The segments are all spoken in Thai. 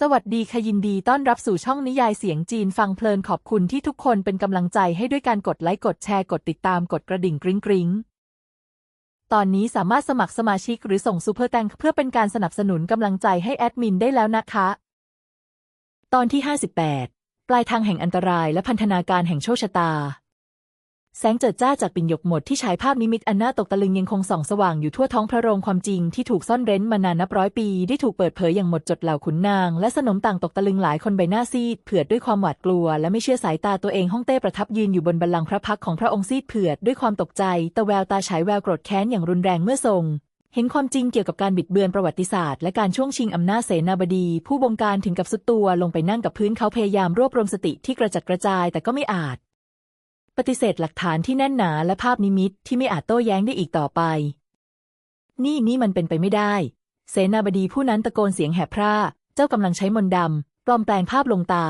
สวัสดีค่ะยินดีต้อนรับสู่ช่องนิยายเสียงจีนฟังเพลินขอบคุณที่ทุกคนเป็นกำลังใจให้ด้วยการกดไลค์กดแชร์กดติดตามกดกระดิ่งกริ๊งกริ๊งตอนนี้สามารถสมัครสมาชิกหรือส่งซูเปอร์แตงเพื่อเป็นการสนับสนุนกำลังใจให้แอดมินได้แล้วนะคะ ตอนที่ 58 ปลายทางแห่งอันตรายและพันธนาการแห่งโชคชะตา แสงเจิดจ้าจากปิ่นหยกหมดที่ฉายภาพนิมิตอันน่าตกตะลึงยังคงส่องสว่างอยู่ทั่วท้องพระโรงความจริงที่ถูกซ่อนเร้นมานานนับร้อยปีได้ถูกเปิดเผยอย่างหมดจดเหล่าขุนนาง และสนมต่างตกตะลึงหลายคนใบหน้าซีดเผือดด้วยความหวาดกลัว และไม่เชื่อสายตาตัวเองฮ่องเต้ประทับยืนอยู่บนบัลลังก์พระพักของพระองค์ซีดเผือดด้วยความตกใจตะแววตาฉายแววโกรธแค้นอย่างรุนแรงเมื่อทรงเห็นความจริงเกี่ยวกับการบิดเบือนประวัติศาสตร์และการช่วงชิงอำนาจเสนาบดี ผู้บงการถึงกับสุดตัวลงไปนั่งกับพื้นเขาพยายามรวบรวมสติที่กระจัดกระจายแต่ก็ไม่อาจ ปฏิเสธหลักฐานที่แน่นหนาและภาพนิมิตที่ไม่อาจโต้แย้งได้อีกต่อไป นี่นี่มันเป็นไปไม่ได้ เสนาบดีผู้นั้นตะโกนเสียงแหบพร่า เจ้ากำลังใช้มนต์ดำปลอมแปลงภาพลงตา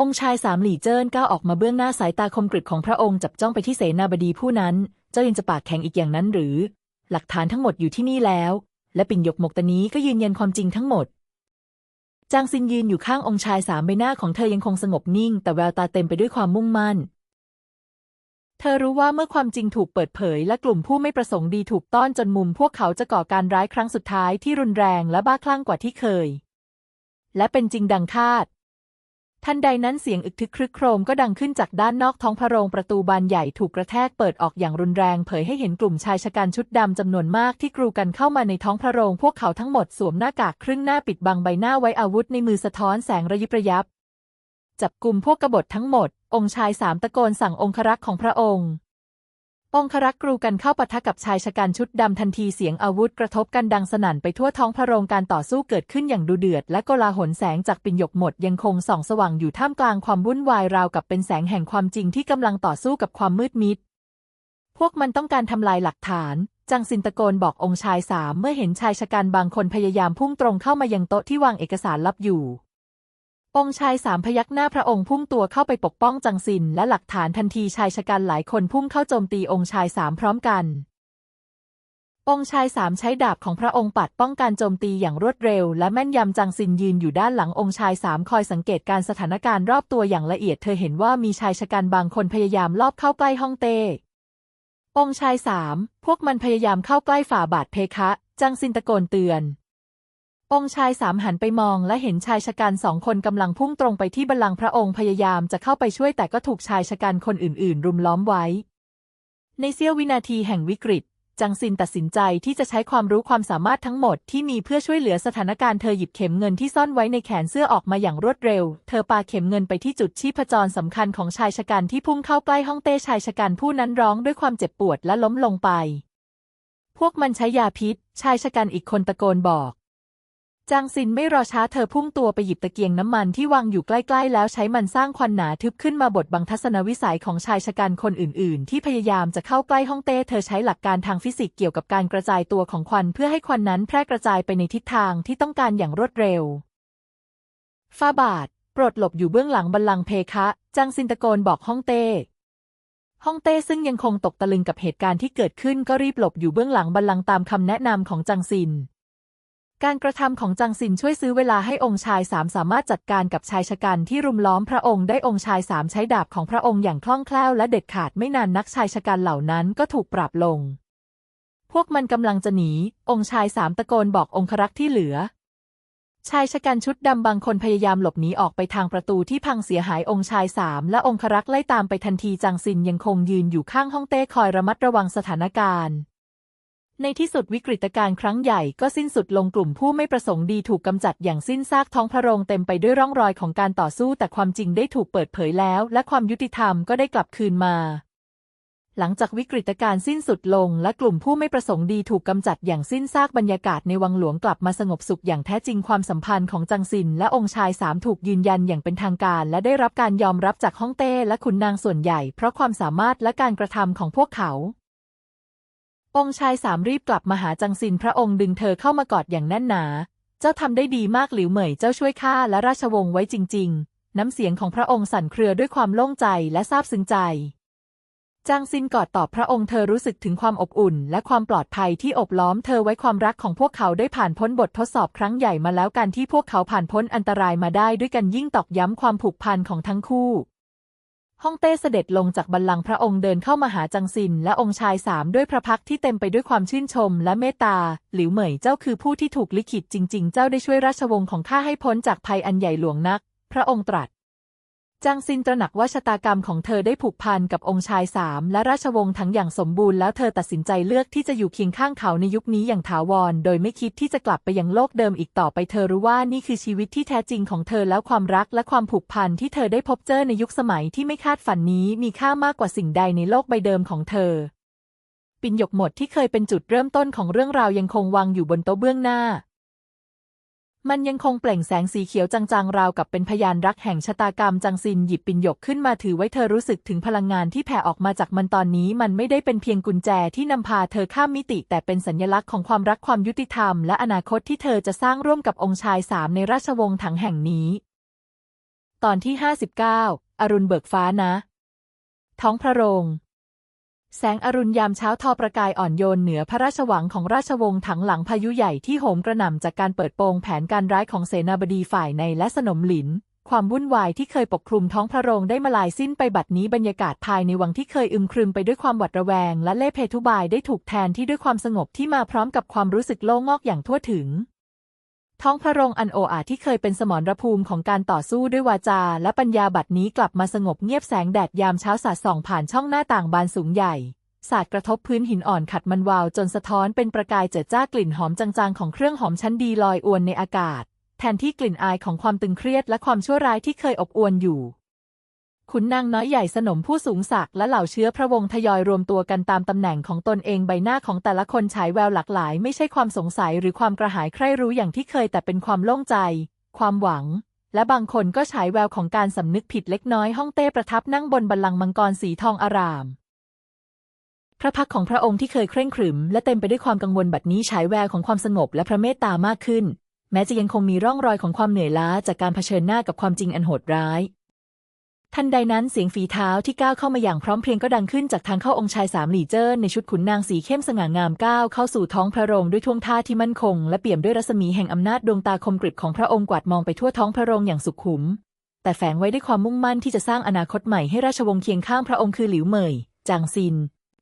องค์ชายสามหลี่เจิ้นก้าวออกมาเบื้องหน้าสายตาคมกริบของพระองค์จับจ้องไปที่เสนาบดีผู้นั้น เจ้ายังจะปากแข็งอีกอย่างนั้นหรือ หลักฐานทั้งหมดอยู่ที่นี่แล้ว และปิ่นหยกหมกตานี้ก็ยืนยันความจริงทั้งหมดจางซินยืนอยู่ข้างองค์ชายสามใบหน้าของเธอยังคงสงบนิ่ง แต่แววตาเต็มไปด้วยความมุ่งมั่น เธอรู้ว่าเมื่อความจริงถูกเปิดเผย และกลุ่มผู้ไม่ประสงค์ดีถูกต้อนจนมุม พวกเขาจะก่อการร้ายครั้งสุดท้ายที่รุนแรงและบ้าคลั่งกว่าที่เคย และเป็นจริงดังคาด ทันใดนั้นเสียงอึกทึกครึกโครมก็ดังขึ้นจากด้านนอกท้องพระโรงประตูบานใหญ่ถูกกระแทกเปิดออกอย่างรุนแรง เผยให้เห็นกลุ่มชายชะกันชุดดำจำนวนมากที่กรูกันเข้ามาในท้องพระโรง พวกเขาทั้งหมดสวมหน้ากากครึ่งหน้าปิดบังใบหน้าไว้อาวุธในมือสะท้อนแสงระยิบระยับ จับกลุ่มพวกกบฏทั้งหมด องค์ชายสามตะโกนสั่งองครักษ์ของพระองค์ องครักษ์กรูกันเข้าปะทะกับชายชะกันชุดดำทันทีเสียงอาวุธกระทบกันดังสนั่นไปทั่วท้องพระโรงการต่อสู้เกิดขึ้นอย่างดุเดือด และโกลาหลแสงจากปิ่นหยกหมดยังคงส่องสว่างอยู่ท่ามกลางความวุ่นวายราวกับเป็นแสงแห่งความจริงที่กำลังต่อสู้กับความมืดมิด พวกมันต้องการทำลายหลักฐานจังซินตะโกนบอกองค์ชายสามเมื่อเห็นชายชะกันบางคนพยายามพุ่งตรงเข้ามายังโต๊ะที่วางเอกสารลับอยู่ องชายสามพยักหน้าพระองค์พุ่งตัวเข้าไปปกป้องจังซินและหลักฐานทันทีชายชะกันหลายคนพุ่งเข้าโจมตีองค์ชายสามพร้อมกัน องค์ชายสามใช้ดาบของพระองค์ปัดป้องกันโจมตีอย่างรวดเร็ว และแม่นยำจังซินยืนอยู่ด้านหลังองค์ชายสามคอยสังเกตการสถานการณ์รอบตัวอย่างละเอียดเธอเห็นว่ามีชายชะกันบางคนพยายามลอบเข้าใกล้ห้องเต้องชายสามพวกมันพยายามเข้าใกล้ฝ่าบาทเพคะ จังซินตะโกนเตือน องค์ชายสามหันไปมองและเห็นชายชะกันสองคนกำลังพุ่งตรงไปที่บัลลังก์พระองค์พยายามจะเข้าไปช่วยแต่ก็ถูกชายชะกันคนอื่นๆ รุมล้อมไว้ ในเสี้ยววินาทีแห่งวิกฤต จังซินตัดสินใจที่จะใช้ความรู้ความสามารถทั้งหมดที่มีเพื่อช่วยเหลือสถานการณ์เธอหยิบเข็มเงินที่ซ่อนไว้ในแขนเสื้อออกมาอย่างรวดเร็ว เธอปาเข็มเงินไปที่จุดชีพจรสำคัญของชายชะกันที่พุ่งเข้าใกล้ห้องเต้ชายชะกันผู้นั้นร้องด้วยความเจ็บปวดและล้มลงไป พวกมันใช้ยาพิษ ชายชะกันอีกคนตะโกนบอก จางซินไม่รอช้าเธอพุ่งตัวไปหยิบตะเกียงน้ำมันที่วางอยู่ใกล้ ๆ แล้วใช้มันสร้างควันหนาทึบขึ้นมาบดบังทัศนวิสัยของชายชะกันคนอื่น ๆ ที่พยายามจะเข้าใกล้ห้องเต้เธอใช้หลักการทางฟิสิกส์เกี่ยวกับการกระจายตัวของควันเพื่อให้ควันนั้นแพร่กระจายไปในทิศทางที่ต้องการอย่างรวดเร็วฟ้าบาทโปรดหลบอยู่เบื้องหลังบัลลังก์เพคะจางซินตะโกนบอกห้องเต้ห้องเต้ซึ่งยังคงตกตะลึงกับเหตุการณ์ที่เกิดขึ้นก็รีบหลบอยู่เบื้องหลังบัลลังก์ตามคำแนะนำของจางซิน การกระทำของจังซินช่วยซื้อเวลาให้องค์ชายสามสามารถจัดการกับชายชะกันที่รุมล้อมพระองค์ได้องค์ชายสามใช้ดาบของพระองค์อย่างคล่องแคล่วและเด็ดขาดไม่นานนักชายชะกันเหล่านั้นก็ถูกปราบลง พวกมันกำลังจะหนี องค์ชายสามตะโกนบอกองครักษ์ที่เหลือ ชายชะกันชุดดำบางคนพยายามหลบหนีออกไปทางประตูที่พังเสียหายองค์ชายสามและองครักษ์ไล่ตามไปทันทีจังซินยังคงยืนอยู่ข้างห้องเต้คอยระมัดระวังสถานการณ์ ในที่สุดวิกฤตการณ์ครั้งใหญ่ก็สิ้นสุดลงกลุ่มผู้ไม่ประสงค์ดีถูกกำจัดอย่างสิ้นซากท้องพระโรงเต็มไปด้วยร่องรอยของการต่อสู้แต่ความจริงได้ถูกเปิดเผยแล้ว และความยุติธรรมก็ได้กลับคืนมา หลังจากวิกฤตการณ์สิ้นสุดลง และกลุ่มผู้ไม่ประสงค์ดีถูกกำจัดอย่างสิ้นซากบรรยากาศในวังหลวงกลับมาสงบสุขอย่างแท้จริงความสัมพันธ์ของจังซินและองค์ชายสามถูกยืนยันอย่างเป็นทางการ และได้รับการยอมรับจากฮ่องเต้และขุนนางส่วนใหญ่ เพราะความสามารถและการกระทำของพวกเขา องค์ชายสามรีบกลับมาหาจังซินพระองค์ดึงเธอเข้ามากอดอย่างแน่นหนา เจ้าทำได้ดีมากหลิวเหมยเจ้าช่วยข้าและราชวงศ์ไว้จริง ๆ น้ำเสียงของพระองค์สั่นเครือด้วยความโล่งใจและซาบซึ้งใจ จางซินกอดตอบพระองค์เธอรู้สึกถึงความอบอุ่น และความปลอดภัยที่อบล้อมเธอไว้ความรักของพวกเขาได้ผ่านพ้นบททดสอบครั้งใหญ่มาแล้วการที่พวกเขาผ่านพ้นอันตรายมาได้ด้วยกันยิ่งตอกย้ำความผูกพันของทั้งคู่ ฮ่องเต้เสด็จลงจากบัลลังก์พระองค์เดินเข้ามาหาจังซิน และองค์ชายสามด้วยพระพักที่เต็มไปด้วยความชื่นชมและเมตตา หลิวเหมยเจ้าคือผู้ที่ถูกลิขิตจริง ๆ เจ้าได้ช่วยราชวงศ์ของข้าให้พ้นจากภัยอันใหญ่หลวงนัก พระองค์ตรัส จางซินตระหนักว่าชะตากรรมของเธอได้ผูกพันกับองค์ชายสามและราชวงศ์ทั้งอย่างสมบูรณ์แล้วเธอตัดสินใจเลือกที่จะอยู่เคียงข้างเขาในยุคนี้อย่างถาวร โดยไม่คิดที่จะกลับไปยังโลกเดิมอีกต่อไปเธอรู้ว่านี่คือชีวิตที่แท้จริงของเธอแล้วความรักและความผูกพันที่เธอได้พบเจอในยุคสมัยที่ไม่คาดฝันนี้มีค่ามากกว่าสิ่งใดในโลกใบเดิมของเธอปิ่นหยกหมดที่เคยเป็นจุดเริ่มต้นของเรื่องราวยังคงวางอยู่บนโต๊ะเบื้องหน้า มันยังคงเปล่งแสงสีเขียวจางๆ ราวกับเป็นพยานรักแห่งชะตากรรมจางซินหยิบปิ่นหยกขึ้นมาถือไว้เธอรู้สึกถึงพลังงานที่แผ่ออกมาจากมันตอนนี้ มันไม่ได้เป็นเพียงกุญแจที่นำพาเธอข้ามมิติ แต่เป็นสัญลักษณ์ของความรักความยุติธรรม และอนาคตที่เธอจะสร้างร่วมกับองค์ชายสามในราชวงศ์ถังแห่งนี้ ตอนที่ 59 อรุณเบิกฟ้านะ ท้องพระโรง แสงอรุณยามเช้าทอประกายอ่อนโยนเหนือพระราชวังของราชวงศ์ถังหลังพายุใหญ่ที่โหมกระหน่ำจากการเปิดโปงแผนการร้ายของเสนาบดีฝ่ายในและสนมหลิน ความวุ่นวายที่เคยปกคลุมท้องพระโรงได้มาลายสิ้นไปบัดนี้บรรยากาศภายในวังที่เคยอึมครึมไปด้วยความหวาดระแวง และเล่ห์เพทุบายได้ถูกแทนที่ด้วยความสงบที่มาพร้อมกับความรู้สึกโล่งอกอย่างทั่วถึง ท้องพระโรงอันโออาที่เคยเป็นสมรภูมิของการต่อสู้ด้วยวาจา และปัญญาบัดนี้กลับมาสงบเงียบแสงแดดยามเช้าสาดส่องผ่านช่องหน้าต่างบานสูงใหญ่สาดกระทบพื้นหินอ่อนขัดมันวาวจนสะท้อนเป็นประกายเจิดจ้ากลิ่นหอมจางๆของเครื่องหอมชั้นดีลอยอวนในอากาศ แทนที่กลิ่นอายของความตึงเครียดและความชั่วร้ายที่เคยอบอวนอยู่ ขุนนางน้อยใหญ่สนมผู้สูงศักดิ์และเหล่าเชื้อพระวงศ์ทยอยรวมตัวกันตามตำแหน่งของตนเองใบหน้าของแต่ละคนฉายแววหลากหลาย ไม่ใช่ความสงสัยหรือความกระหายใคร่รู้อย่างที่เคยแต่เป็นความโล่งใจ ความหวัง และบางคนก็ฉายแววของการสำนึกผิดเล็กน้อยห้องเต้ประทับนั่งบนบัลลังก์มังกรสีทองอาราม พระพักของพระองค์ที่เคยเคร่งขรึม และเต็มไปด้วยความกังวลบัดนี้ฉายแววของความสงบและพระเมตตามากขึ้น แม้จะยังคงมีร่องรอยของความเหนื่อยล้าจากการเผชิญหน้ากับความจริงอันโหดร้าย ทันใดนั้นเสียงฝีเท้าที่ก้าวเข้ามาอย่างพร้อมเพรียงก็ดังขึ้นจากทางเข้าองค์ชายสามหลี่เจิ้นในชุดขุนนางสีเข้มสง่างามก้าวเข้าสู่ท้องพระโรงด้วยท่วงท่าที่มั่นคง และเปี่ยมด้วยรัศมีแห่งอำนาจดวงตาคมกริบของพระองค์กวาดมองไปทั่วท้องพระโรงอย่างสุขุม แต่แฝงไว้ด้วยความมุ่งมั่นที่จะสร้างอนาคตใหม่ให้ราชวงศ์เคียงข้างพระองค์คือหลิวเหมยจางซิน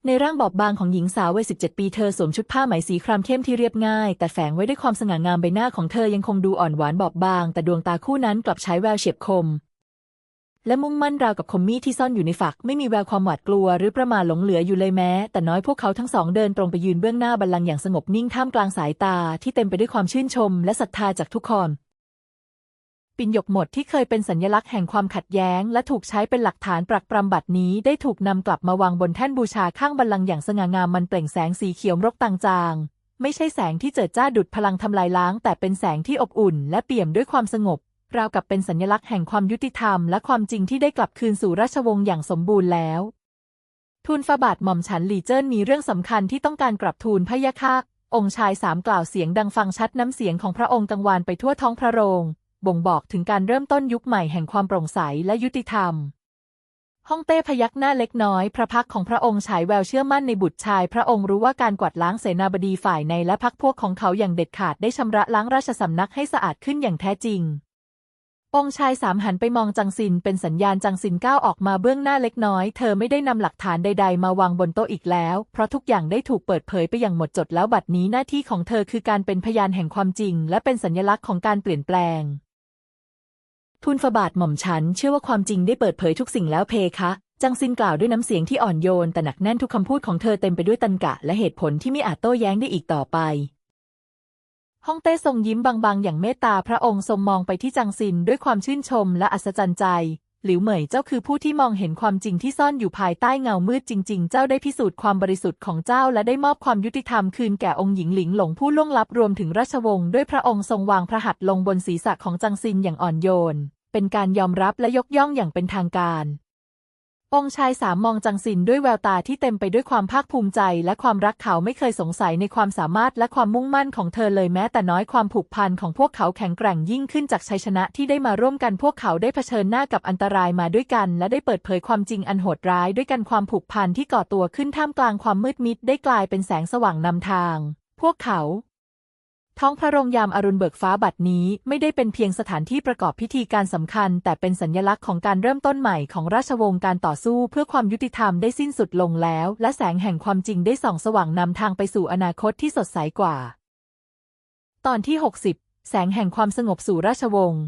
ในร่างบอบบางของหญิงสาววัย17 ปีเธอสวมชุดผ้าไหมสีครามเข้มที่เรียบง่าย แต่แฝงไว้ด้วยความสง่างามใบหน้าของเธอยังคงดูอ่อนหวานบอบบาง แต่ดวงตาคู่นั้นกลับใช้แววเฉียบคม และมุ่งมั่นราวกับคมมีดที่ซ่อนอยู่ในฝัก ไม่มีแววความหวาดกลัว หรือประมาทหลงเหลืออยู่เลยแม้ แต่น้อยพวกเขาทั้งสองเดินตรงไปยืนเบื้องหน้าบัลลังก์อย่างสงบนิ่งท่ามกลางสายตาที่เต็มไปด้วยความชื่นชม และศรัทธาจากทุกคนปิ่นหยกหมดที่เคยเป็นสัญลักษณ์แห่งความขัดแย้ง และถูกใช้เป็นหลักฐานปรักปรำบัดนี้ได้ถูกนำกลับมาวางบนแท่นบูชาข้างบัลลังก์อย่างสง่างามมันเปล่งแสงสีเขียวรกต่างจางไม่ใช่แสงที่เจิดจ้าดุดพลังทำลายล้าง แต่เป็นแสงที่อบอุ่น และเปี่ยมด้วยความสงบ ราวกับเป็นสัญลักษณ์แห่งความยุติธรรมและความจริงที่ได้กลับคืนสู่ราชวงศ์อย่างสมบูรณ์แล้ว ทูลฟาบาทหม่อมฉันหลี่เจิ้นมีเรื่องสำคัญที่ต้องการกลับทูลพะยะค่ะองค์ชายสามกล่าวเสียงดังฟังชัดน้ำเสียงของพระองค์กังวานไปทั่วท้องพระโรง บ่งบอกถึงการเริ่มต้นยุคใหม่แห่งความโปร่งใสและยุติธรรม ฮ่องเต้พยักหน้าเล็กน้อย พระพักของพระองค์ฉายแววเชื่อมั่นในบุตรชาย พระองค์รู้ว่าการกวาดล้างเสนาบดีฝ่ายในและพักพวกของเขาอย่างเด็ดขาดได้ชำระล้างราชสำนักให้สะอาดขึ้นอย่างแท้จริง องชายสามหันไปมองจังซินเป็นสัญญาณจังซินก้าวออกมาเบื้องหน้าเล็กน้อย เธอไม่ได้นำหลักฐานใด ๆ มาวางบนโต๊ะอีกแล้ว เพราะทุกอย่างได้ถูกเปิดเผยไปอย่างหมดจดแล้วบัดนี้หน้าที่ของเธอคือการเป็นพยานแห่งความจริง และเป็นสัญลักษณ์ของการเปลี่ยนแปลงทูลฟาบาทหม่อมฉันเชื่อว่าความจริงได้เปิดเผยทุกสิ่งแล้วเพคะ จังซินกล่าวด้วยน้ำเสียงที่อ่อนโยนแต่หนักแน่นทุกคำพูดของเธอเต็มไปด้วยตันกะ และเหตุผลที่ไม่อาจโต้แย้งได้อีกต่อไป ฮ่องเต้ทรงยิ้มบางๆ อย่างเมตตาพระองค์ทรงมองไปที่จังซินด้วยความชื่นชมและอัศจรรย์ใจ หลิวเหมยเจ้าคือผู้ที่มองเห็นความจริงที่ซ่อนอยู่ภายใต้เงามืดจริง ๆ เจ้าได้พิสูจน์ความบริสุทธิ์ของเจ้าและได้มอบความยุติธรรมคืนแก่องค์หญิงหลิงหลงผู้ล่วงลับรวมถึงราชวงศ์ด้วยพระองค์ทรงวางพระหัตถ์ลงบนศีรษะของจังซินอย่างอ่อนโยน เป็นการยอมรับและยกย่องอย่างเป็นทางการ องชายสามมองจังซินด้วยแววตาที่เต็มไปด้วยความภาคภูมิใจ และความรักเขาไม่เคยสงสัยในความสามารถและความมุ่งมั่นของเธอเลยแม้แต่น้อยความผูกพันของพวกเขาแข็งแกร่งยิ่งขึ้นจากชัยชนะที่ได้มาร่วมกันพวกเขาได้เผชิญหน้ากับอันตรายมาด้วยกัน และได้เปิดเผยความจริงอันโหดร้ายด้วยกันความผูกพันที่ก่อตัวขึ้นท่ามกลางความมืดมิดได้กลายเป็นแสงสว่างนำทาง พวกเขา ท้องพระโรงยามอรุณเบิกฟ้าบัดนี้ไม่ได้เป็นเพียงสถานที่ประกอบพิธีการสำคัญ แต่เป็นสัญลักษณ์ของการเริ่มต้นใหม่ของราชวงศ์การต่อสู้เพื่อความยุติธรรมได้สิ้นสุดลงแล้ว และแสงแห่งความจริงได้ส่องสว่างนำทางไปสู่อนาคตที่สดใสกว่า ตอนที่ 60 แสงแห่งความสงบสู่ราชวงศ์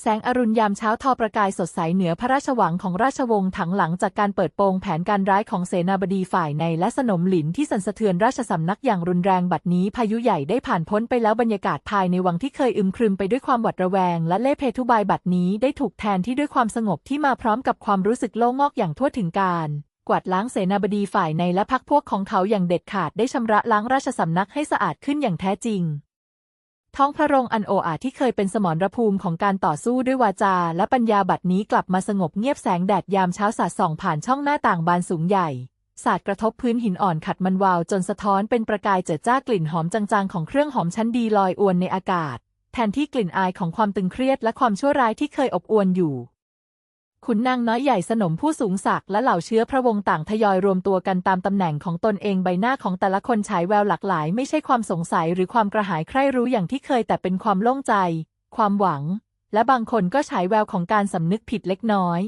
แสงอรุณยามเช้าทอประกายสดใสเหนือพระราชวังของราชวงศ์ถังหลังจากการเปิดโปงแผนการร้ายของเสนาบดีฝ่ายในและสนมหลินที่สั่นสะเทือนราชสำนักอย่างรุนแรงบัดนี้พายุใหญ่ได้ผ่านพ้นไปแล้วบรรยากาศภายในวังที่เคยอึมครึมไปด้วยความหวาดระแวงและเล่ห์เพทุบายบัดนี้ได้ถูกแทนที่ด้วยความสงบที่มาพร้อมกับความรู้สึกโล่งอกอย่างทั่วถึงการกวาดล้างเสนาบดีฝ่ายในและพักพวกของเขาอย่างเด็ดขาดได้ชำระล้างราชสำนักให้สะอาดขึ้นอย่างแท้จริง ท้องพระโรงอันโออาที่เคยเป็นสมรภูมิของการต่อสู้ด้วยวาจา และปัญญาบัดนี้กลับมาสงบเงียบแสงแดดยามเช้าสาดส่องผ่านช่องหน้าต่างบานสูงใหญ่สาดกระทบพื้นหินอ่อนขัดมันวาวจนสะท้อนเป็นประกายเจิดจ้ากลิ่นหอมจางๆของเครื่องหอมชั้นดีลอยอวนในอากาศ แทนที่กลิ่นอายของความตึงเครียดและความชั่วร้ายที่เคยอบอวนอยู่ ขุนนางน้อยใหญ่สนมผู้สูงศักดิ์และเหล่าเชื้อพระวงศ์ต่างทยอยรวมตัวกันตามตำแหน่งของตนเองใบหน้าของแต่ละคนฉายแววหลากหลาย ไม่ใช่ความสงสัยหรือความกระหายใคร่รู้อย่างที่เคยแต่เป็นความโล่งใจ ความหวัง และบางคนก็ฉายแววของการสำนึกผิดเล็กน้อย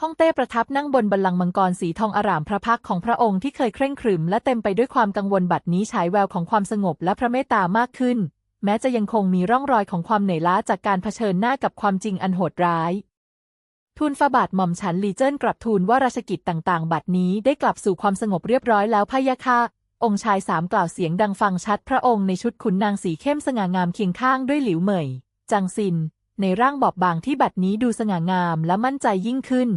ฮ่องเต้ประทับนั่งบนบัลลังก์มังกรสีทองอารามพระพักของพระองค์ที่เคยเคร่งครึมและเต็มไปด้วยความกังวลบัดนี้ฉายแววของความสงบและพระเมตตามากขึ้น แม้จะยังคงมีร่องรอยของความเหนื่อยล้าจากการเผชิญหน้ากับความจริงอันโหดร้าย ทูลฟาบาทหม่อมฉันลีเจิ้นกลับทูลว่าราชกิจต่างๆ บัดนี้ได้กลับสู่ความสงบเรียบร้อยแล้วพะยะค่ะองค์ชายสามกล่าวเสียงดังฟังชัดพระองค์ในชุดขุนนางสีเข้มสง่างามเคียงข้างด้วยหลิวเหมย จังซิน ในร่างบอบบางที่บัดนี้ดูสง่างามและมั่นใจยิ่งขึ้น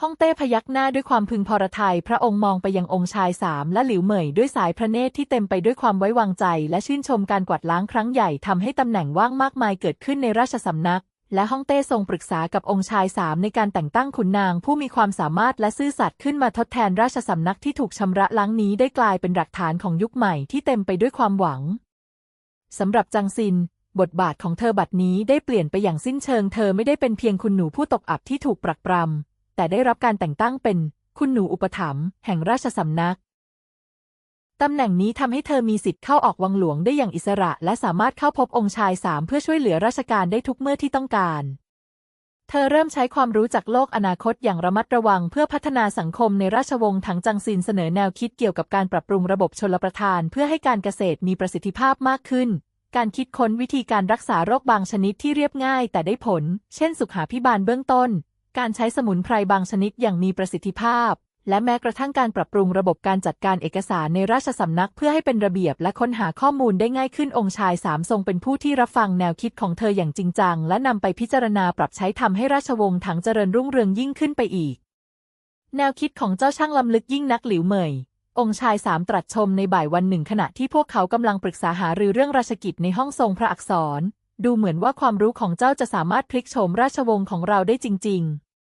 ฮ่องเต้พยักหน้าด้วยความพึงพอระทัยพระองค์มองไปยังองค์ชายสามและหลิวเหมยด้วยสายพระเนตรที่เต็มไปด้วยความไว้วางใจ และชื่นชมการกวาดล้างครั้งใหญ่ทำให้ตำแหน่งว่างมากมายเกิดขึ้นในราชสำนัก และฮ่องเต้ทรงปรึกษากับองค์ชายสามในการแต่งตั้งขุนนางผู้มีความสามารถและซื่อสัตย์ขึ้นมาทดแทนราชสำนักที่ถูกชำระล้างนี้ได้กลายเป็นหลักฐานของยุคใหม่ที่เต็มไปด้วยความหวังสำหรับจังซิน บทบาทของเธอบัดนี้ได้เปลี่ยนไปอย่างสิ้นเชิงเธอไม่ได้เป็นเพียงคุณหนูผู้ตกอับที่ถูกปรักปรำแต่ได้รับการแต่งตั้งเป็นคุณหนูอุปถัมภ์แห่งราชสำนัก ตำแหน่งนี้ทำให้เธอมีสิทธิ์เข้าออกวังหลวงได้อย่างอิสระ และสามารถเข้าพบองค์ชายสามเพื่อช่วยเหลือราชการได้ทุกเมื่อที่ต้องการ เธอเริ่มใช้ความรู้จากโลกอนาคตอย่างระมัดระวังเพื่อพัฒนาสังคมในราชวงศ์ถังจังซินเสนอแนวคิดเกี่ยวกับการปรับปรุงระบบชลประทาน เพื่อให้การเกษตรมีประสิทธิภาพมากขึ้น การคิดค้นวิธีการรักษาโรคบางชนิดที่เรียบง่ายแต่ได้ผล เช่น สุขาพิบาลเบื้องต้น การใช้สมุนไพรบางชนิดอย่างมีประสิทธิภาพ และแม้กระทั่งการปรับปรุงระบบการจัดการเอกสารในราชสำนักเพื่อให้เป็นระเบียบและค้นหาข้อมูลได้ง่ายขึ้นองค์ชายสามทรงเป็นผู้ที่รับฟังแนวคิดของเธออย่างจริงจัง และนำไปพิจารณาปรับใช้ทำให้ราชวงศ์ถังเจริญรุ่งเรืองยิ่งขึ้นไปอีก แนวคิดของเจ้าช่างล้ำลึกยิ่งนักหลิวเหมยองค์ชายสามตรัสชมในบ่ายวันหนึ่งขณะที่พวกเขากำลังปรึกษาหารือเรื่องราชกิจในห้องทรงพระอักษร ดูเหมือนว่าความรู้ของเจ้าจะสามารถพลิกโฉมราชวงศ์ของเราได้จริง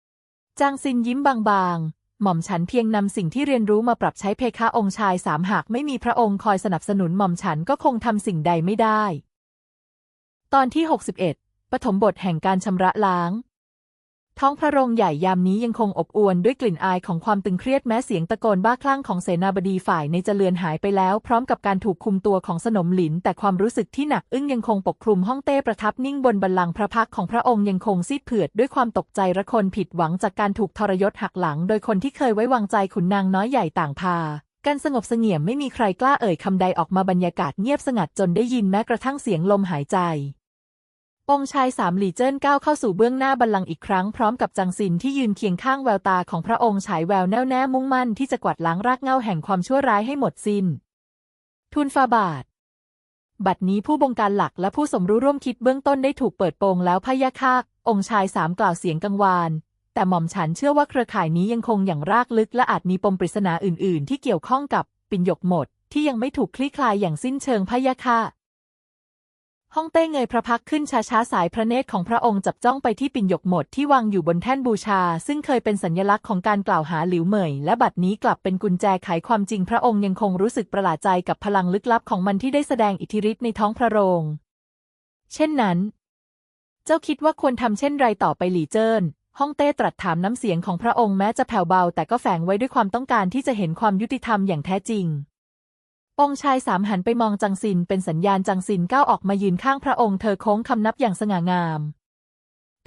ๆ จางซินยิ้มบางๆ หม่อมฉันเพียงนำสิ่งที่เรียนรู้มาปรับใช้เพคะองค์ชายสามหากไม่มีพระองค์คอยสนับสนุนหม่อมฉันก็คงทำสิ่งใดไม่ได้ ตอนที่ 61ปฐมบทแห่งการชำระล้าง ท้องพระโรงใหญ่ยามนี้ยังคงอบอวลด้วยกลิ่นอายของความตึงเครียดแม้เสียงตะโกนบ้าคลั่งของเสนาบดีฝ่ายในจะเลือนหายไปแล้ว พร้อมกับการถูกคุมตัวของสนมหลิน แต่ความรู้สึกที่หนักอึ้งยังคงปกคลุมห้องเต้ประทับนิ่งบนบัลลังก์พระพักของพระองค์ยังคงซีดเผือดด้วยความตกใจระคนผิดหวังจากการถูกทรยศหักหลัง โดยคนที่เคยไว้วางใจขุนนางน้อยใหญ่ต่างพากันสงบเสงี่ยมไม่มีใครกล้าเอ่ยคำใดออกมาบรรยากาศเงียบสงัดจนได้ยินแม้กระทั่งเสียงลมหายใจ องชายสามหลี่เจิ้นก้าวเข้าสู่เบื้องหน้าบัลลังก์อีกครั้งพร้อมกับจังซินที่ยืนเคียงข้างแววตาของพระองค์ฉายแววแน่วแน่มุ่งมั่นที่จะกวาดล้างรากเหง้าแห่งความชั่วร้ายให้หมดสิน้นทูลฟาบาท บัดนี้ผู้บงการหลักและผู้สมรู้ร่วมคิดเบื้องต้นได้ถูกเปิดโปงแล้วพะยะค่ะองค์ชายสามกล่าวเสียงกังวาน แต่หม่อมฉันเชื่อว่าเครือข่ายนี้ยังคงอย่างรากลึกและอาจมีปมปริศนาอื่น ๆ ที่เกี่ยวข้องกับปิ่นหยกหมด ที่ยังไม่ถูกคลี่คลายอย่างสิ้นเชิงพะยะค่ะ ฮ่องเต้เงยพระพักขึ้นช้าๆสายพระเนตรของพระองค์จับจ้องไปที่ปิ่นหยกหมดที่วางอยู่บนแท่นบูชา ซึ่งเคยเป็นสัญลักษณ์ของการกล่าวหาหลิวเหมย และบัดนี้กลับเป็นกุญแจไขความจริงพระองค์ยังคงรู้สึกประหลาดใจกับพลังลึกลับของมันที่ได้แสดงอิทธิฤทธิ์ในท้องพระโรง เช่นนั้น เจ้าคิดว่าควรทำเช่นไรต่อไปหลี่เจิ้นฮ่องเต้ตรัสถามน้ำเสียงของพระองค์แม้จะแผ่วเบา แต่ก็แฝงไว้ด้วยความต้องการที่จะเห็นความยุติธรรมอย่างแท้จริง องชายสามหันไปมองจังซินเป็นสัญญาณจังซินก้าวออกมายืนข้างพระองค์เธอโค้งคำนับอย่างสง่างาม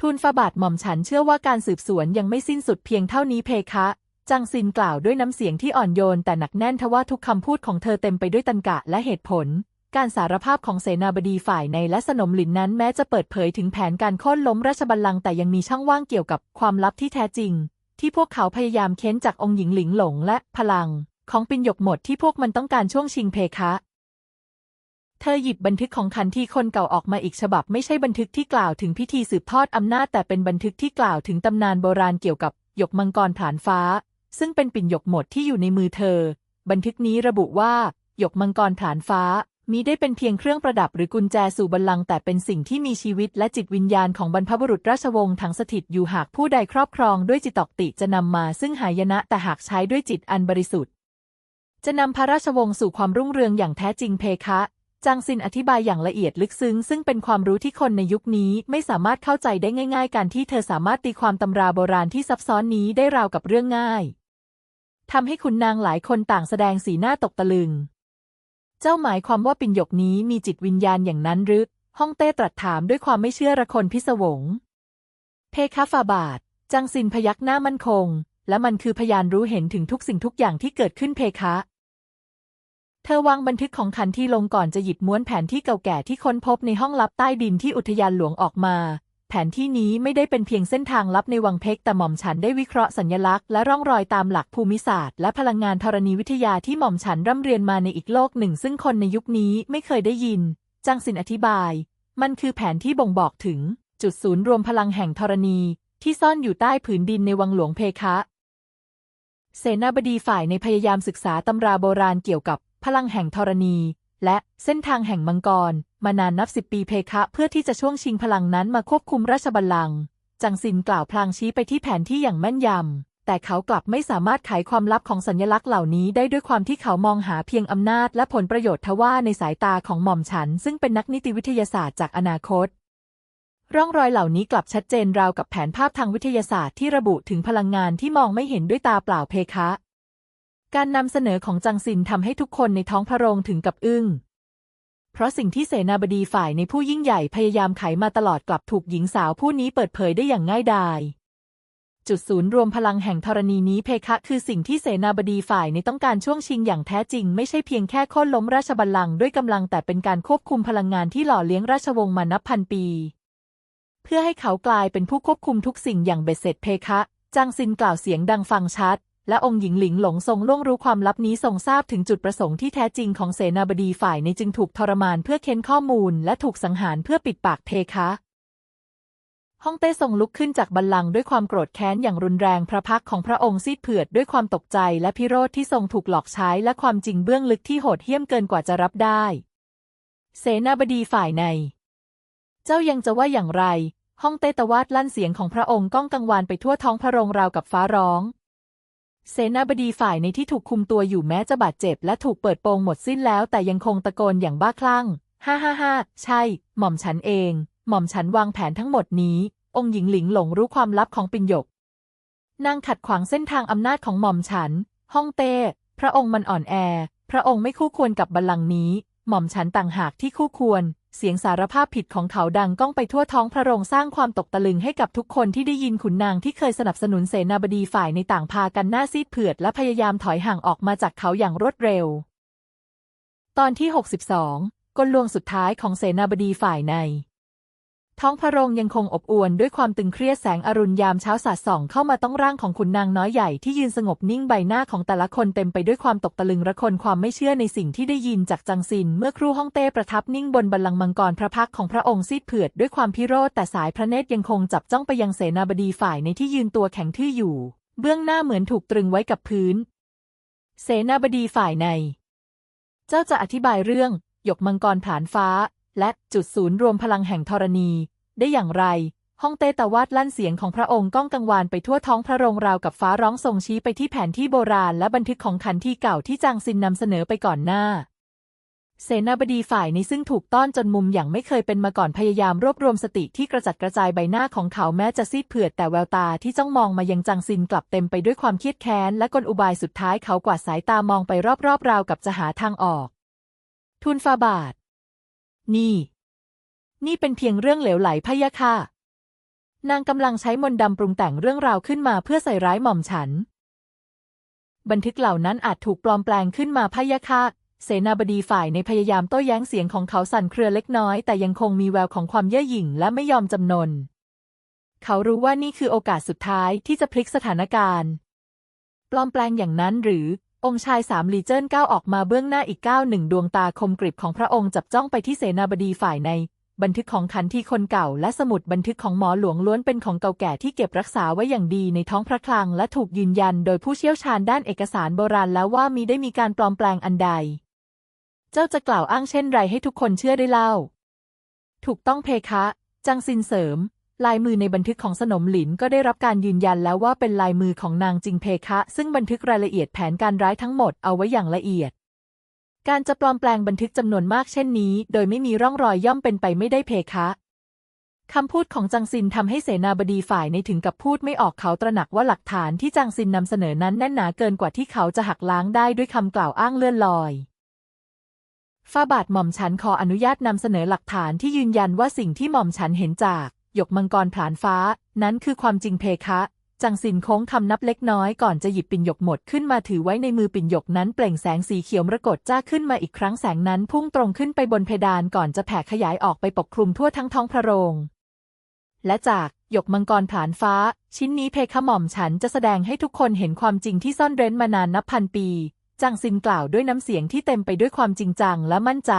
ทูลฟาบาทหม่อมฉันเชื่อว่าการสืบสวนยังไม่สิ้นสุดเพียงเท่านี้เพคะ จังซินกล่าวด้วยน้ำเสียงที่อ่อนโยนแต่หนักแน่นทว่าทุกคำพูดของเธอเต็มไปด้วยตันกะและเหตุผล การสารภาพของเสนาบดีฝ่ายในและสนมหลินนั้นแม้จะเปิดเผยถึงแผนการโค่นล้มราชบัลลังก์แต่ยังมีช่องว่างเกี่ยวกับความลับที่แท้จริง ที่พวกเขาพยายามเค้นจากองค์หญิงหลิงหลงและพลัง ของปินหยกหมดที่พวกมันต้องการช่วงชิงเพคะ เธอหยิบบันทึกของคันที่คนเก่าออกมาอีกฉบับไม่ใช่บันทึกที่กล่าวถึงพิธีสืบทอดอำนาจแต่เป็นบันทึกที่กล่าวถึงตำนานโบราณเกี่ยวกับหยกมังกรผานฟ้า ซึ่งเป็นปิ่นหยกหมดที่อยู่ในมือเธอ บันทึกนี้ระบุว่าหยกมังกรผานฟ้ามีได้เป็นเพียงเครื่องประดับหรือกุญแจสู่บัลลังก์แต่เป็นสิ่งที่มีชีวิตและจิตวิญญาณของบรรพบุรุษราชวงศ์ทั้งสถิตอยู่หากผู้ใดครอบครองด้วยจิตตอกติจะนำมาซึ่งหายนะแต่หากใช้ด้วยจิตอันบริสุทธิ์ จะนำพระราชวงศ์สู่ความรุ่งเรืองอย่างแท้จริงเพคะ จางซินอธิบายอย่างละเอียดลึกซึ้ง ซึ่งเป็นความรู้ที่คนในยุคนี้ไม่สามารถเข้าใจได้ง่าย ๆ การที่เธอสามารถตีความตำราโบราณที่ซับซ้อนนี้ได้ราวกับเรื่องง่ายทำให้ขุนนางหลายคนต่างแสดงสีหน้าตกตะลึง เจ้าหมายความว่าปิ่นหยกนี้มีจิตวิญญาณอย่างนั้นหรือฮ่องเต้ตรัสถามด้วยความไม่เชื่อระคนพิศวง เพคะฟาบาท จังซินพยักหน้ามั่นคง และมันคือพยานรู้เห็นถึงทุกสิ่งทุกอย่างที่เกิดขึ้นเพคะ เธอวางบันทึกของคันที่ลงก่อนจะหยิบม้วนแผนที่เก่าแก่ที่ค้นพบในห้องลับใต้ดินที่อุทยานหลวงออกมา แผนที่นี้ไม่ได้เป็นเพียงเส้นทางลับในวังเพกแต่หม่อมฉันได้วิเคราะห์สัญลักษณ์และร่องรอยตามหลักภูมิศาสตร์และพลังงานธรณีวิทยาที่หม่อมฉันร่ำเรียนมาในอีกโลกหนึ่ง ซึ่งคนในยุคนี้ไม่เคยได้ยินจังสินอธิบาย มันคือแผนที่บ่งบอกถึง จุดศูนย์รวมพลังแห่งธรณี ที่ซ่อนอยู่ใต้ผืนดินในวังหลวงเพคะเสนาบดีฝ่ายในพยายามศึกษาตำราโบราณเกี่ยวกับ พลังแห่งธรณี และเส้นทางแห่งมังกร มานานนับสิบปีเพคะเพื่อที่จะช่วงชิงพลังนั้นมาควบคุมราชบัลลังก์จังซินกล่าวพลางชี้ไปที่แผนที่อย่างแม่นยำ แต่เขากลับไม่สามารถไขความลับของสัญลักษณ์เหล่านี้ได้ด้วยความที่เขามองหาเพียงอำนาจและผลประโยชน์ทว่าในสายตาของหม่อมฉัน ซึ่งเป็นนักนิติวิทยาศาสตร์จากอนาคต ร่องรอยเหล่านี้กลับชัดเจนราวกับแผนภาพทางวิทยาศาสตร์ที่ระบุถึงพลังงานที่มองไม่เห็นด้วยตาเปล่าเพคะ การนำเสนอของจังซินทำให้ทุกคนในท้องพระโรงถึงกับอึ้ง เพราะสิ่งที่เสนาบดีฝ่ายในผู้ยิ่งใหญ่พยายามไขมาตลอดกลับถูกหญิงสาวผู้นี้เปิดเผยได้อย่างง่ายดาย จุดศูนย์รวมพลังแห่งธรณีนี้เพคะคือสิ่งที่เสนาบดีฝ่ายในต้องการช่วงชิงอย่างแท้จริง ไม่ใช่เพียงแค่โค่นล้มราชบัลลังก์ด้วยกำลังแต่เป็นการควบคุมพลังงานที่หล่อเลี้ยงราชวงศ์มานับพันปี เพื่อให้เขากลายเป็นผู้ควบคุมทุกสิ่งอย่างเบ็ดเสร็จเพคะจางซินกล่าวเสียงดังฟังชัด และองค์หญิงหลิงหลงทรงล่วงรู้ความลับนี้ทรงทราบถึงจุดประสงค์ที่แท้จริงของเสนาบดีฝ่ายในจึงถูกทรมานเพื่อเค้นข้อมูล และถูกสังหารเพื่อปิดปากเพคะฮ่องเต้ทรงลุกขึ้นจากบัลลังก์ด้วยความโกรธแค้นอย่างรุนแรงพระพักของพระองค์ซีดเผือดด้วยความตกใจและพิโรธที่ทรงถูกหลอกใช้และความจริงเบื้องลึกที่โหดเหี้ยมเกินกว่าจะรับได้ เสนาบดีฝ่ายใน เจ้ายังจะว่าอย่างไร ฮ่องเต้ตวาดลั่นเสียงของพระองค์ก้องกังวานไปทั่วท้องพระโรงราวกับฟ้าร้อง เสนาบดีฝ่ายในที่ถูกคุมตัวอยู่แม้จะบาดเจ็บและถูกเปิดโปงหมดสิ้นแล้ว แต่ยังคงตะโกนอย่างบ้าคลั่ง ฮ่าฮ่าฮ่าใช่ หม่อมฉันเอง หม่อมฉันวางแผนทั้งหมดนี้ องค์หญิงหลิงหลงรู้ความลับของปิ่นหยก นางขัดขวางเส้นทางอำนาจของหม่อมฉัน ฮ่องเต้ พระองค์มันอ่อนแอ พระองค์ไม่คู่ควรกับบัลลังก์นี้ หม่อมฉันต่างหากที่คู่ควร เสียงสารภาพผิดของเขาดังก้องไปทั่วท้องพระโรงสร้างความตกตะลึงให้กับทุกคนที่ได้ยินขุนนางที่เคยสนับสนุนเสนาบดีฝ่ายในต่างพากันหน้าซีดเผือดและพยายามถอยห่างออกมาจากเขาอย่างรวดเร็ว ตอนที่ 62 กลลวงสุดท้ายของเสนาบดีฝ่ายใน ท้องพระโรงยังคงอบอวลด้วยความตึงเครียดแสงอรุณยามเช้าสาดส่องเข้ามาต้องร่างของขุนนางน้อยใหญ่ที่ยืนสงบนิ่งใบหน้าของแต่ละคนเต็มไปด้วยความตกตะลึงระคนความไม่เชื่อในสิ่งที่ได้ยินจากจังซิน เมื่อครูฮ่องเต้ประทับนิ่งบนบัลลังก์มังกรพระพักของพระองค์ซีดเผือดด้วยความพิโรธแต่สายพระเนตรยังคงจับจ้องไปยังเสนาบดีฝ่ายในที่ยืนตัวแข็งทื่ออยู่ เบื้องหน้าเหมือนถูกตรึงไว้กับพื้น เสนาบดีฝ่ายใน เจ้าจะอธิบายเรื่องหยกมังกรผานฟ้า และจุดศูนย์รวมพลังแห่งธรณี ได้อย่างไร ห้องเต้ตะวาดลั่นเสียงของพระองค์ก้องกังวานไปทั่วท้องพระโรงราวกับฟ้าร้องส่งชี้ไปที่แผนที่โบราณและบันทึกของขันที่เก่าที่จางซินนำเสนอไปก่อนหน้าเสนาบดีฝ่ายนี้ซึ่งถูกต้อนจนมุมอย่างไม่เคยเป็นมาก่อนพยายามรวบรวมสติที่กระจัดกระจายใบหน้าของเขาแม้จะซีดเผือดแต่แววตาที่จ้องมองมายังจางซินกลับเต็มไปด้วยความเครียดแค้นและกลอุบายสุดท้ายเขากวาดสายตามองไปรอบๆราวกับจะหาทางออกทูลฟาบาท นี่ นี่เป็นเพียงเรื่องเหลวไหลพะยะค่ะ นางกำลังใช้มนต์ดำปรุงแต่งเรื่องราวขึ้นมาเพื่อใส่ร้ายหม่อมฉัน บันทึกเหล่านั้นอาจถูกปลอมแปลงขึ้นมาพะยะค่ะเสนาบดีฝ่ายในพยายามโต้แย้งเสียงของเขาสั่นเครือเล็กน้อย แต่ยังคงมีแววของความเย่อหยิ่งและไม่ยอมจำนน เขารู้ว่านี่คือโอกาสสุดท้ายที่จะพลิกสถานการณ์ ปลอมแปลงอย่างนั้นหรือ องค์ชายสามลีเจิ้นก้าวออกมาเบื้องหน้าอีกก้าวหนึ่งดวงตาคมกริบของพระองค์จับจ้องไปที่เสนาบดีฝ่ายใน บันทึกของขันทีคนเก่า และสมุดบันทึกของหมอหลวงล้วนเป็นของเก่าแก่ที่เก็บรักษาไว้อย่างดีในท้องพระคลัง และถูกยืนยันโดยผู้เชี่ยวชาญด้านเอกสารโบราณแล้วว่ามีได้มีการปลอมแปลงอันใด เจ้าจะกล่าวอ้างเช่นไรให้ทุกคนเชื่อได้เล่า ถูกต้องเพคะ จังซินเสริม ลายมือในบันทึกของสนมหลินก็ได้รับการยืนยันแล้วว่าเป็นลายมือของนางจิงเพคะ ซึ่งบันทึกรายละเอียดแผนการร้ายทั้งหมดเอาไว้อย่างละเอียด การจะปลอมแปลงบันทึกจำนวนมากเช่นนี้ โดยไม่มีร่องรอยย่อมเป็นไปไม่ได้เพคะคำพูดของจังซินทำให้เสนาบดีฝ่ายในถึงกับพูดไม่ออกเขาตระหนักว่าหลักฐานที่จังซินนำเสนอนั้นแน่นหนาเกินกว่าที่เขาจะหักล้างได้ด้วยคำกล่าวอ้างเลื่อนลอยฝ้าบาทหม่อมฉันขออนุญาตนำเสนอหลักฐานที่ยืนยันว่าสิ่งที่หม่อมฉันเห็นจาก หยกมังกรผลานฟ้า นั้นคือความจริงเพคะ จังสินโค้งคำนับเล็กน้อยก่อนจะหยิบปิ่นหยกหมดขึ้นมาถือไว้ในมือปิ่นหยกนั้นเปล่งแสงสีเขียวมรกตจ้าขึ้นมาอีกครั้งแสงนั้นพุ่งตรงขึ้นไปบนเพดานก่อนจะแผ่ขยายออกไปปกคลุมทั่วทั้งท้องพระโรง และจากหยกมังกรผลานฟ้า ชิ้นนี้เพคะหม่อมฉันจะแสดงให้ทุกคนเห็นความจริงที่ซ่อนเร้นมานานนับพันปี จังซินกล่าวด้วยน้ำเสียงที่เต็มไปด้วยความจริงจังและมั่นใจ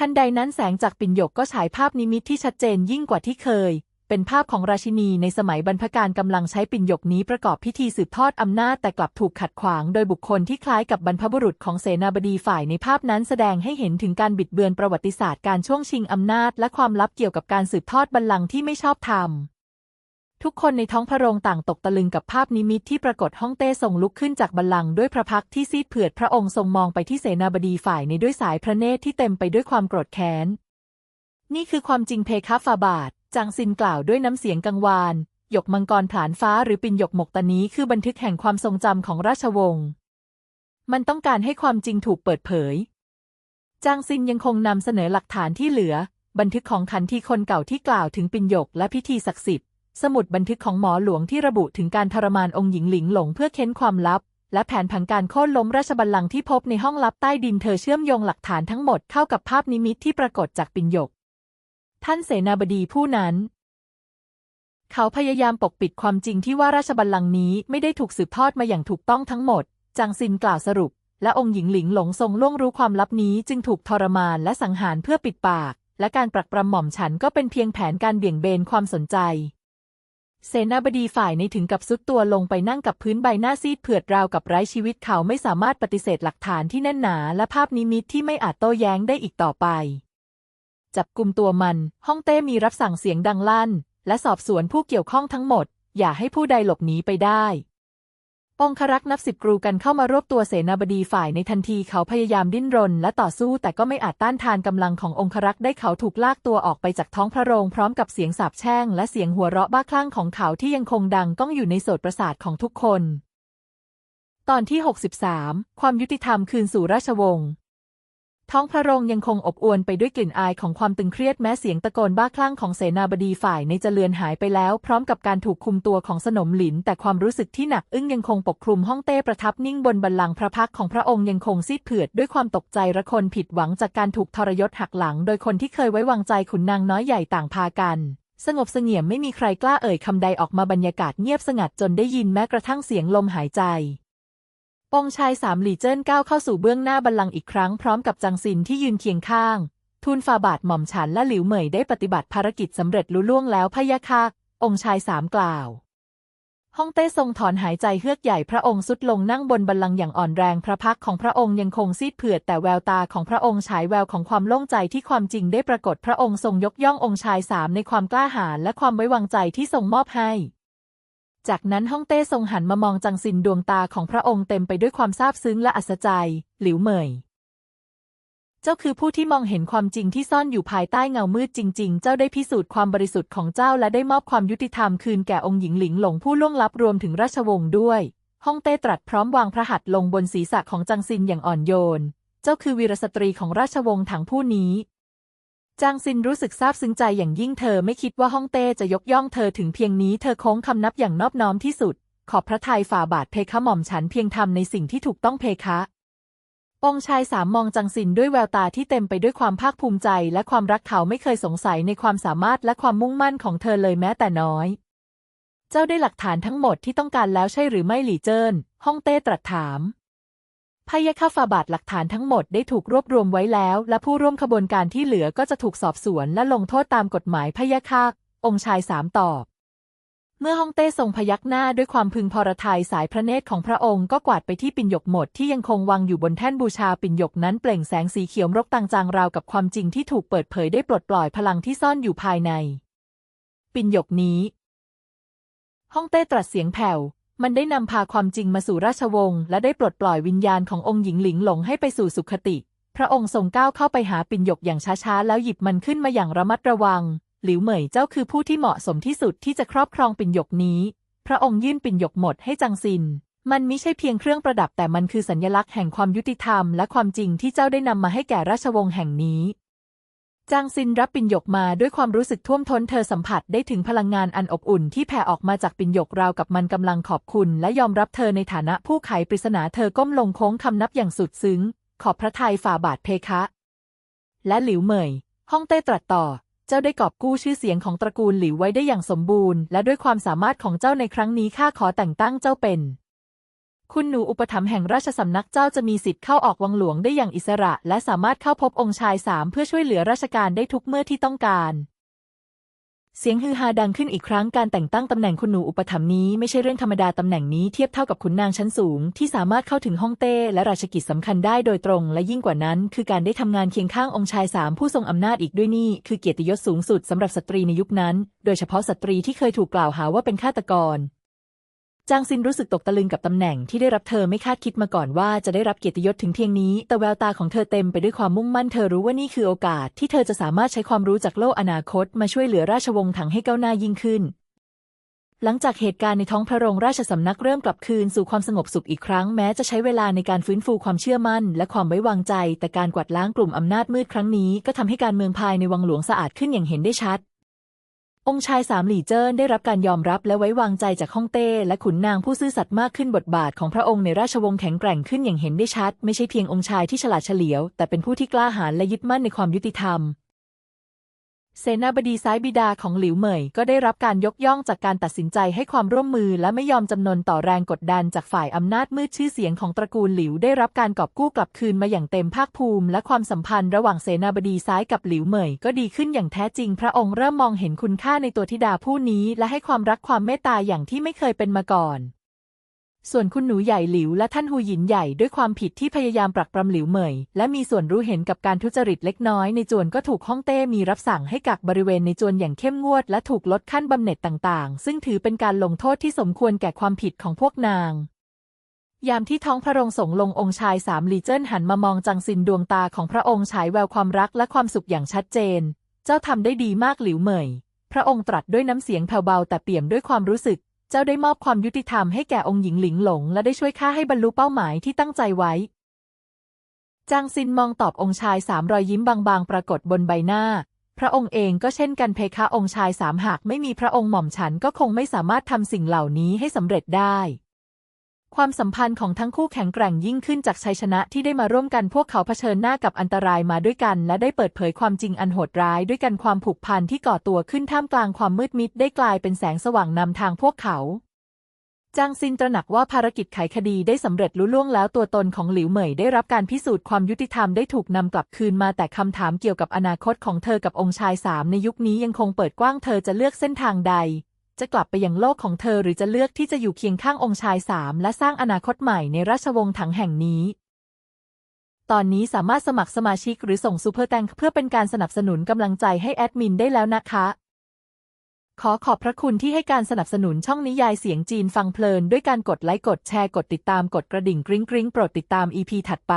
ทันใดนั้นแสงจากปิ่นหยกก็ฉายภาพนิมิตที่ชัดเจนยิ่งกว่าที่เคย เป็นภาพของราชินีในสมัยบรรพการกำลังใช้ปิ่นหยกนี้ประกอบพิธีสืบทอดอำนาจแต่กลับถูกขัดขวางโดยบุคคลที่คล้ายกับบรรพบุรุษของเสนาบดีฝ่ายในภาพนั้นแสดงให้เห็นถึงการบิดเบือนประวัติศาสตร์การช่วงชิงอำนาจและความลับเกี่ยวกับการสืบทอดบัลลังก์ที่ไม่ชอบธรรม ทุกคนในท้องพระโรงต่างตกตะลึงกับภาพนิมิตที่ปรากฏฮ่องเต้ทรงลุกขึ้นจากบัลลังก์ด้วยพระพักที่ซีดเผือดพระองค์ทรงมองไปที่เสนาบดีฝ่ายในด้วยสายพระเนตรที่เต็มไปด้วยความโกรธแค้น นี่คือความจริงเพคะฟาบาทจางซินกล่าวด้วยน้ำเสียงกังวานหยกมังกรผลานฟ้าหรือปินหยกหมกตานี้คือบันทึกแห่งความทรงจำของราชวงศ์ มันต้องการให้ความจริงถูกเปิดเผย จางซินยังคงนำเสนอหลักฐานที่เหลือ บันทึกของขันทีคนเก่าที่กล่าวถึงปินหยกและพิธีศักดิ์สิทธิ์ สมุดบันทึกของหมอหลวงที่ระบุถึงการทรมานองค์หญิงหลิงหลงเพื่อเค้นความลับ และแผนผังการโค่นล้มราชบัลลังก์ที่พบในห้องลับใต้ดินเธอเชื่อมโยงหลักฐานทั้งหมดเข้ากับภาพนิมิตที่ปรากฏจากปิ่นหยก ท่านเสนาบดีผู้นั้น เขาพยายามปกปิดความจริงที่ว่าราชบัลลังก์นี้ไม่ได้ถูกสืบทอดมาอย่างถูกต้องทั้งหมด จางซินกล่าวสรุป และองค์หญิงหลิงหลงทรงล่วงรู้ความลับนี้จึงถูกทรมานและสังหารเพื่อปิดปาก และการปรักปรำหม่อมฉันก็เป็นเพียงแผนการเบี่ยงเบนความสนใจ เสนาบดีฝ่ายในถึงกับซุดตัวลงไปนั่งกับพื้นใบหน้าซีดเผือดราวกับไร้ชีวิตเขาไม่สามารถปฏิเสธหลักฐานที่แน่นหนา และภาพนิมิตที่ไม่อาจโต้แย้งได้อีกต่อไป จับกลุ่มตัวมัน ห้องเต้มีรับสั่งเสียงดังลั่น และสอบสวนผู้เกี่ยวข้องทั้งหมด อย่าให้ผู้ใดหลบหนีไปได้ องครักษ์นับสิบกรูกันเข้ามารวบตัวเสนาบดีฝ่ายในทันทีเขาพยายามดิ้นรนและต่อสู้แต่ก็ไม่อาจต้านทานกำลังขององครักษ์ได้เขาถูกลากตัวออกไปจากท้องพระโรงพร้อมกับเสียงสาบแช่งและเสียงหัวเราะบ้าคลั่งของเขาที่ยังคงดังก้องอยู่ในโสตประสาทของทุกคน ตอนที่ 63 ความยุติธรรมคืนสู่ราชวงศ์ ท้องพระโรงยังคงอบอวลไปด้วยกลิ่นอายของความตึงเครียดแม้เสียงตะโกนบ้าคลั่งของเสนาบดีฝ่ายในจะเลือนหายไปแล้ว พร้อมกับการถูกคุมตัวของสนมหลิน แต่ความรู้สึกที่หนักอึ้งยังคงปกคลุมห้องเต้ประทับนิ่งบนบัลลังก์พระพักของพระองค์ยังคงซีดเผือดด้วยความตกใจระคนผิดหวังจากการถูกทรยศหักหลัง โดยคนที่เคยไว้วางใจขุนนางน้อยใหญ่ต่างพากัน สงบเสงี่ยมไม่มีใครกล้าเอ่ยคำใดออกมาบรรยากาศเงียบสงัดจนได้ยินแม้กระทั่งเสียงลมหายใจ องชายสามหลี่เจิ้นก้าวเข้าสู่เบื้องหน้าบัลลังก์อีกครั้งพร้อมกับจังซินที่ยืนเคียงข้าง ทูลฟาบาทหม่อมฉันและหลิวเหมยได้ปฏิบัติภารกิจสำเร็จลุล่วงแล้วพะยะค่ะองค์ชายสามกล่าวฮ่องเต้ทรงถอนหายใจเฮือกใหญ่พระองค์สุดลงนั่งบนบัลลังก์อย่างอ่อนแรงพระพักของพระองค์ยังคงซีดเผือดแต่แววตาของพระองค์ฉายแววของความโล่งใจที่ความจริงได้ปรากฏพระองค์ทรงยกย่ององค์ชายสามในความกล้าหาญและความไว้วางใจที่ทรงมอบให้ จากนั้นฮ่องเต้ทรงหันมามองจังซินดวงตาของพระองค์เต็มไปด้วยความซาบซึ้งและอัศจรรย์หลิวเหมย เจ้าคือผู้ที่มองเห็นความจริงที่ซ่อนอยู่ภายใต้เงามืดจริง ๆ เจ้าได้พิสูจน์ความบริสุทธิ์ของเจ้าและได้มอบความยุติธรรมคืนแก่องค์หญิงหลิงหลงผู้ล่วงลับรวมถึงราชวงศ์ด้วยฮ่องเต้ตรัสพร้อมวางพระหัตถ์ลงบนศีรษะของจังซินอย่างอ่อนโยน เจ้าคือวีรสตรีของราชวงศ์ถังผู้นี้ จางซินรู้สึกซาบซึ้งใจอย่างยิ่งเธอไม่คิดว่าฮ่องเต้จะยกย่องเธอถึงเพียงนี้เธอโค้งคำนับอย่างนอบน้อมที่สุด ขอบพระทัยฝ่าบาทเพคะหม่อมฉันเพียงทำในสิ่งที่ถูกต้องเพคะ องชายสามมองจังซินด้วยแววตาที่เต็มไปด้วยความภาคภูมิใจ และความรักเขาไม่เคยสงสัยในความสามารถและความมุ่งมั่นของเธอเลยแม้แต่น้อย เจ้าได้หลักฐานทั้งหมดที่ต้องการแล้วใช่หรือไม่หลี่เจิ้นฮ่องเต้ตรัสถาม พยะค่ะฝ่าบาทหลักฐานทั้งหมดได้ถูกรวบรวมไว้แล้ว และผู้ร่วมขบวนการที่เหลือก็จะถูกสอบสวนและลงโทษตามกฎหมายพยะค่ะองค์ชายสามตอบ เมื่อฮ่องเต้ทรงพยักหน้าด้วยความพึงพอรทัยสายพระเนตรของพระองค์ก็กวาดไปที่ปิ่นหยกหมดที่ยังคงวางอยู่บนแท่นบูชาปิ่นหยกนั้นเปล่งแสงสีเขียวรกต่างจางราวกับความจริงที่ถูกเปิดเผยได้ปลดปล่อยพลังที่ซ่อนอยู่ภายใน ปิ่นหยกนี้ฮ่องเต้ตรัสเสียงแผ่ว มันได้นำพาความจริงมาสู่ราชวงศ์และได้ปลดปล่อยวิญญาณขององค์หญิงหลิงหลงให้ไปสู่สุขติ พระองค์ทรงก้าวเข้าไปหาปิ่นหยกอย่างช้าๆ แล้วหยิบมันขึ้นมาอย่างระมัดระวัง หลิวเหมยเจ้าคือผู้ที่เหมาะสมที่สุดที่จะครอบครองปิ่นหยกนี้ พระองค์ยื่นปิ่นหยกหมดให้จังซิน มันมิใช่เพียงเครื่องประดับแต่มันคือสัญลักษณ์แห่งความยุติธรรมและความจริงที่เจ้าได้นำมาให้แก่ราชวงศ์แห่งนี้ จางซินรับปิ่นหยกมาด้วยความรู้สึกท่วมท้นเธอสัมผัสได้ถึงพลังงานอันอบอุ่นที่แผ่ออกมาจากปิ่นหยกราวกับมันกำลังขอบคุณ และยอมรับเธอในฐานะผู้ไขปริศนาเธอก้มลงโค้งคำนับอย่างสุดซึ้ง ขอบพระทัยฝ่าบาทเพคะ และหลิวเหมยฮ่องเต้ตรัสต่อ เจ้าได้กอบกู้ชื่อเสียงของตระกูลหลิวไว้ได้อย่างสมบูรณ์ และด้วยความสามารถของเจ้าในครั้งนี้ข้าขอแต่งตั้งเจ้าเป็น คุณหนูอุปถัมภ์แห่งราชสำนักเจ้าจะมีสิทธิ์เข้าออกวังหลวงได้อย่างอิสระ และสามารถเข้าพบองค์ชายสามเพื่อช่วยเหลือราชการได้ทุกเมื่อที่ต้องการ เสียงฮือฮาดังขึ้นอีกครั้งการแต่งตั้งตำแหน่งคุณหนูอุปถัมภ์นี้ไม่ใช่เรื่องธรรมดาตำแหน่งนี้เทียบเท่ากับขุนนางชั้นสูง ที่สามารถเข้าถึงฮ่องเต้และราชกิจสำคัญได้โดยตรง และยิ่งกว่านั้น คือการได้ทำงานเคียงข้างองค์ชายสามผู้ทรงอำนาจอีกด้วยนี่คือเกียรติยศสูงสุดสำหรับสตรีในยุคนั้น โดยเฉพาะสตรีที่เคยถูกกล่าวหาว่าเป็นฆาตกร จางซินรู้สึกตกตะลึงกับตำแหน่งที่ได้รับเธอไม่คาดคิดมาก่อนว่าจะได้รับเกียรติยศถึงเพียงนี้ แต่แววตาของเธอเต็มไปด้วยความมุ่งมั่นเธอรู้ว่านี่คือโอกาส ที่เธอจะสามารถใช้ความรู้จากโลกอนาคต มาช่วยเหลือราชวงศ์ถังให้ก้าวหน้ายิ่งขึ้น หลังจากเหตุการณ์ในท้องพระโรงราชสำนักเริ่มกลับคืนสู่ความสงบสุขอีกครั้งแม้จะใช้เวลาในการฟื้นฟูความเชื่อมั่น และความไว้วางใจ แต่การกวาดล้างกลุ่มอำนาจมืดครั้งนี้ ก็ทำให้การเมืองภายในวังหลวงสะอาดขึ้นอย่างเห็นได้ชัด องค์ชายสามหลี่เจิ้นได้รับการยอมรับและไว้วางใจจากฮ่องเต้และขุนนางผู้ซื่อสัตย์มากขึ้นบทบาทของพระองค์ในราชวงศ์แข็งแกร่งขึ้นอย่างเห็นได้ชัด ไม่ใช่เพียงองค์ชายที่ฉลาดเฉลียว แต่เป็นผู้ที่กล้าหาญและยึดมั่นในความยุติธรรม เสนาบดีซ้ายบิดาของหลิวเหมยก็ได้รับการยกย่องจากการตัดสินใจให้ความร่วมมือและไม่ยอมจำนนต่อแรงกดดันจากฝ่ายอำนาจมืดชื่อเสียงของตระกูลหลิวได้รับการกอบกู้กลับคืนมาอย่างเต็มภาคภูมิ และความสัมพันธ์ระหว่างเสนาบดีซ้ายกับหลิวเหมยก็ดีขึ้นอย่างแท้จริง พระองค์เริ่มมองเห็นคุณค่าในตัวธิดาผู้นี้ และให้ความรักความเมตตาอย่างที่ไม่เคยเป็นมาก่อน ส่วนคุณหนูใหญ่หลิวและท่านฮูหยินใหญ่ด้วยความผิดที่พยายามปรักปรำหลิวเหมย และมีส่วนรู้เห็นกับการทุจริตเล็กน้อยในจวนก็ถูกฮ่องเต้มีรับสั่งให้กักบริเวณในจวนอย่างเข้มงวด และถูกลดขั้นบำเหน็จต่างๆ ซึ่งถือเป็นการลงโทษที่สมควรแก่ความผิดของพวกนาง ยามที่ท้องพระโรงสงลงองค์ชายสามลีเจิ้นหันมามองจังซินดวงตาของพระองค์ฉายแววความรักและความสุขอย่างชัดเจน เจ้าทำได้ดีมากหลิวเหมยพระองค์ตรัสด้วยน้ำเสียงแผ่วเบาแต่เปี่ยมด้วยความรู้สึก เจ้าได้มอบความยุติธรรมให้แก่องค์หญิงหลิงหลง และได้ช่วยข้าให้บรรลุเป้าหมายที่ตั้งใจไว้ จางซินมองตอบองค์ชายสามรอยยิ้มบางๆ ปรากฏบนใบหน้า พระองค์เองก็เช่นกันเพคะองค์ชายสามหากไม่มีพระองค์หม่อมฉันก็คงไม่สามารถทำสิ่งเหล่านี้ให้สำเร็จได้ ความสัมพันธ์ของทั้งคู่แข็งแกร่งยิ่งขึ้นจากชัยชนะที่ได้มาร่วมกันพวกเขาเผชิญหน้ากับอันตรายมาด้วยกัน และได้เปิดเผยความจริงอันโหดร้ายด้วยกันความผูกพันที่ก่อตัวขึ้นท่ามกลางความมืดมิดได้กลายเป็นแสงสว่างนำทางพวกเขาจางซินตระหนักว่าภารกิจไขคดีได้สำเร็จลุล่วงแล้วตัวตนของหลิวเหมยได้รับการพิสูจน์ความยุติธรรมได้ถูกนำกลับคืนมาแต่คำถามเกี่ยวกับอนาคตของเธอกับองค์ชายสามในยุคนี้ยังคงเปิดกว้างเธอจะเลือกเส้นทางใด จะกลับไปยังโลกของเธอหรือจะเลือกที่จะอยู่เคียงข้างองค์ชายสามและสร้างอนาคตใหม่ในราชวงศ์ถังแห่งนี้ ตอนนี้สามารถสมัครสมาชิกหรือส่งซูเปอร์แตงเพื่อเป็นการสนับสนุนกำลังใจให้แอดมินได้แล้วนะคะ ขอขอบพระคุณที่ให้การสนับสนุนช่องนิยายเสียงจีนฟังเพลินด้วยการกดไลค์กดแชร์กดติดตามกดกระดิ่งกริ๊งกริ๊งโปรดติดตาม EP ถัดไป